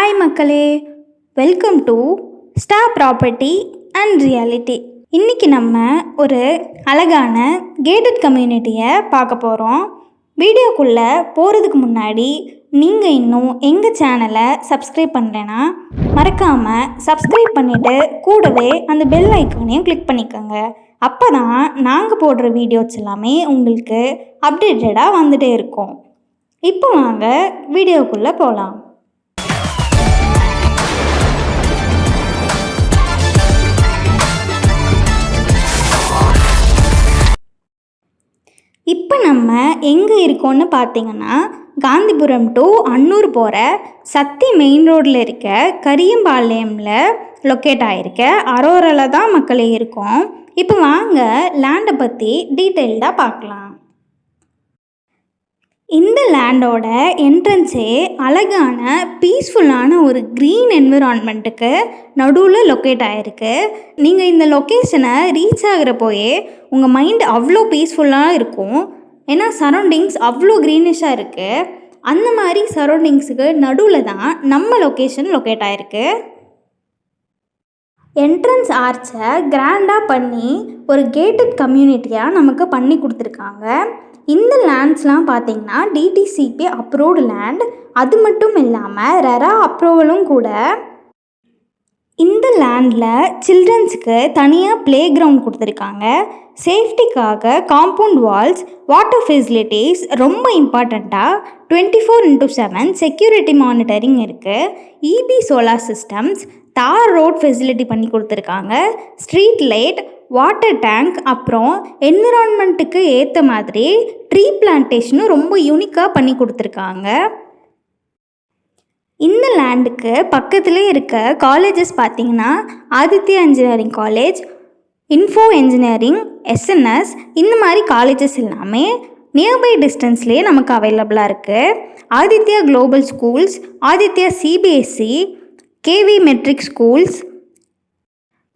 Hi மக்களே welcome to star property and reality. இன்றைக்கி நம்ம ஒரு அழகான கேட்டட் கம்யூனிட்டியை பார்க்க போகிறோம் வீடியோக்குள்ளே போகிறதுக்கு முன்னாடி நீங்கள் இன்னும் எங்கள் சேனலை சப்ஸ்கிரைப் பண்ணலைன்னா மறக்காமல் சப்ஸ்கிரைப் பண்ணிவிட்டு கூடவே அந்த பெல் ஐக்கானையும் கிளிக் பண்ணிக்கோங்க. அப்போ தான் நாங்கள் போடுற வீடியோஸ் எல்லாமே உங்களுக்கு அப்டேட்டடாக வந்துகிட்டே இருக்கும். இப்போ வாங்க வீடியோக்குள்ளே போகலாம் இப்போ நம்ம எங்கே இருக்கோம்னு பார்த்தீங்கன்னா காந்திபுரம் டு அன்னூர் போகிற சத்தி மெயின் ரோட்டில் இருக்க கரியம்பாளையமில் லொக்கேட் ஆகிருக்க அரோரில் தான் மக்களே இருக்கோம். இப்போ வாங்க லேண்டை பற்றி டீட்டெயில்டாக பார்க்கலாம். லேண்டோட என்ட்ரன்ஸே அழகான பீஸ்ஃபுல்லான ஒரு க்ரீன் என்விரான்மெண்ட்டுக்கு நடுவில் லொக்கேட் ஆகிருக்கு நீங்கள் இந்த லொக்கேஷனை ரீச் ஆகிற போயே உங்கள் மைண்ட் அவ்வளோ பீஸ்ஃபுல்லாக இருக்கும். ஏன்னா சரௌண்டிங்ஸ் அவ்வளோ க்ரீனிஷாக இருக்குது அந்த மாதிரி சரௌண்டிங்ஸுக்கு நடுவில் தான் நம்ம லொக்கேஷன் லொக்கேட் ஆகிருக்கு என்ட்ரன்ஸ் ஆர்ச்சை கிராண்டாக பண்ணி ஒரு கேட்டட் கம்யூனிட்டியாக நமக்கு பண்ணி கொடுத்துருக்காங்க. இந்த லேண்ட்ஸ்லாம் பார்த்தீங்கன்னா டிடிசிபி அப்ரூவ்டு லேண்ட் அது மட்டும் இல்லாமல் ரெரா அப்ரூவலும் கூட. இந்த லேண்டில் சில்ட்ரன்ஸுக்கு தனியாக ப்ளே கிரவுண்ட் கொடுத்துருக்காங்க. சேஃப்டிக்காக காம்பவுண்ட் வால்ஸ் வாட்டர் ஃபெசிலிட்டிஸ் ரொம்ப இம்பார்ட்டண்ட்டாக twenty four into seven security monitoring இருக்குது EB solar systems tar road facility பண்ணி கொடுத்துருக்காங்க. ஸ்ட்ரீட் லைட் வாட்டர் டேங்க் அப்புறம் என்விரான்மெண்ட்டுக்கு ஏற்ற மாதிரி ட்ரீ பிளான்டேஷனும் ரொம்ப யூனிக்காக பண்ணி கொடுத்துருக்காங்க. இந்த லேண்டுக்கு பக்கத்திலே இருக்க காலேஜஸ் பார்த்தீங்கன்னா Aditya engineering college info engineering SNS இந்த மாதிரி காலேஜஸ் எல்லாமே நியர்பை டிஸ்டன்ஸ்லேயே நமக்கு அவைலபிளாக இருக்குது Aditya global schools Aditya CBSE KV matric schools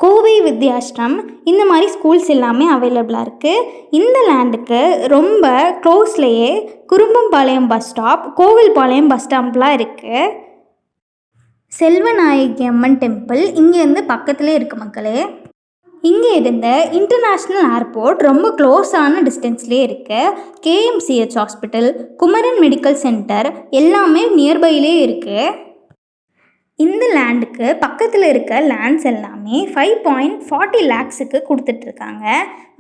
Kovai Vidyashram இந்த மாதிரி ஸ்கூல்ஸ் எல்லாமே அவைலபிளாக இருக்குது இந்த லேண்டுக்கு ரொம்ப க்ளோஸ்லேயே Kurumbapalayam bus stop Kovilpalayam bus ஸ்டாப்லாம் இருக்குது செல்வநாயகி அம்மன் டெம்பிள் இங்கேருந்து பக்கத்துலேயே இருக்குது மக்களே. இங்கே இருந்த இன்டர்நேஷ்னல் ஏர்போர்ட் ரொம்ப க்ளோஸான டிஸ்டன்ஸ்லேயே இருக்குது KMCH hospital Kumaran medical centre எல்லாமே நியர்பைலே இருக்குது இந்த லேண்டுக்கு பக்கத்தில் இருக்க லேண்ட்ஸ் எல்லாமே ஃபைவ் பாயிண்ட் ஃபார்ட்டி லேக்ஸுக்கு கொடுத்துட்ருக்காங்க.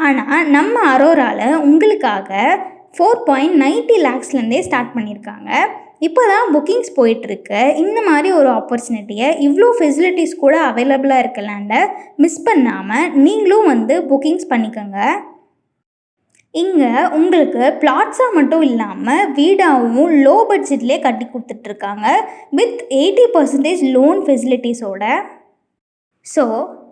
ஆனால் நம்ம அரோராவில் உங்களுக்காக ஃபோர் பாயிண்ட் நைன்ட்டி லேக்ஸ்லேருந்தே ஸ்டார்ட் பண்ணியிருக்காங்க இப்போ தான் புக்கிங்ஸ் போயிட்டுருக்கு இந்த மாதிரி ஒரு ஆப்பர்ச்சுனிட்டியை இவ்வளோ ஃபெசிலிட்டிஸ் கூட அவைலபிளாக இருக்க லேண்டை மிஸ் பண்ணாமல் நீங்களும் வந்து புக்கிங்ஸ் பண்ணிக்கோங்க. இங்கே உங்களுக்கு பிளாட்ஸாக மட்டும் இல்லாமல் வீடாகவும் லோ பட்ஜெட்லேயே கட்டி கொடுத்துட்ருக்காங்க வித் எயிட்டி பர்சன்டேஜ் லோன் ஃபெசிலிட்டிஸோட ஸோ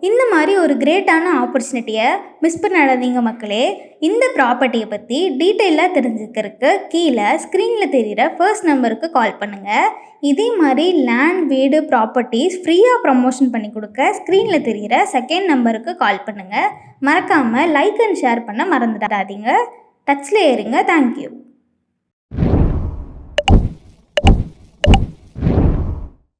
இந்த மாதிரி ஒரு கிரேட்டான ஆப்பர்ச்சுனிட்டியை மிஸ் பண்ணாதீங்க மக்களே. இந்த ப்ராப்பர்ட்டியை பற்றி டீட்டெயிலாக தெரிஞ்சுக்கிறதுக்கு கீழே ஸ்க்ரீனில் தெரிகிற ஃபர்ஸ்ட் நம்பருக்கு கால் பண்ணுங்கள் இதே மாதிரி லேண்ட் வீடு ப்ராப்பர்ட்டிஸ் ஃப்ரீயாக ப்ரமோஷன் பண்ணி கொடுக்க ஸ்க்ரீனில் தெரிகிற செகண்ட் நம்பருக்கு கால் பண்ணுங்கள் மறக்காமல் லைக் அண்ட் ஷேர் பண்ண மறந்துடாதீங்க. டச்சில் ஏறுங்க. தேங்க்யூ